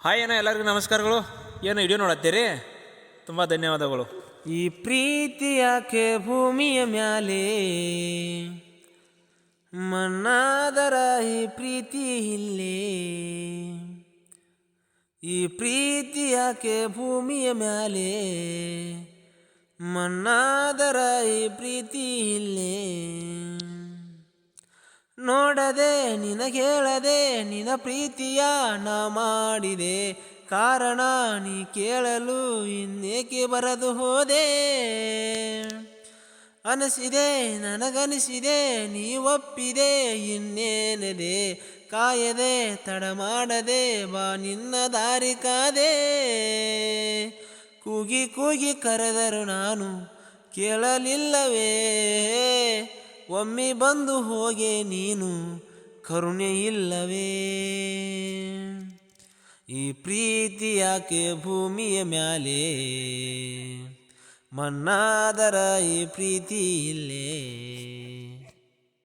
Hi ಏನೋ ಎಲ್ಲರಿಗೂ ನಮಸ್ಕಾರಗಳು. ಏನೋ ವಿಡಿಯೋ ನೋಡತ್ತೀರಿ? ತುಂಬ ಧನ್ಯವಾದಗಳು. ಈ ಪ್ರೀತಿ ಯಾಕೆ ಭೂಮಿಯ ಮ್ಯಾಲೆ, ಮನ್ನಾದರ ಈ ಪ್ರೀತಿ ಇಲ್ಲೇ. ಈ ಪ್ರೀತಿ ಯಾಕೆ ಭೂಮಿಯ ಮ್ಯಾಲೆ, ಮನ್ನಾದರ ಈ ಪ್ರೀತಿ ಇಲ್ಲೇ. ನೋಡದೆ ನಿನಗೇಳದೆ ನಿನ ಪ್ರೀತಿಯ ನಾ ಮಾಡಿದೆ. ಕಾರಣ ನೀ ಕೇಳಲು ಇನ್ನೇಕೆ ಬರದು ಹೋದೆ? ಅನಿಸಿದೆ, ನನಗನಿಸಿದೆ, ನೀ ಒಪ್ಪಿದೆ, ಇನ್ನೇನದೆ? ಕಾಯದೆ, ತಡ ಮಾಡದೆ, ಬಾ ನಿನ್ನ ದಾರಿ ಕಾದೆ. ಕೂಗಿ ಕೂಗಿ ಕರೆದರು ನಾನು ಕೇಳಲಿಲ್ಲವೇ? ಒಮ್ಮೆ ಬಂದು ಹೋಗೆ ನೀನು, ಕರುಣೆ ಇಲ್ಲವೇ? ಈ ಪ್ರೀತಿ ಯಾಕೆ ಭೂಮಿಯ ಮ್ಯಾಲೆ? ಮನ್ನಾದರ ಈ ಪ್ರೀತಿ ಇಲ್ಲೇ?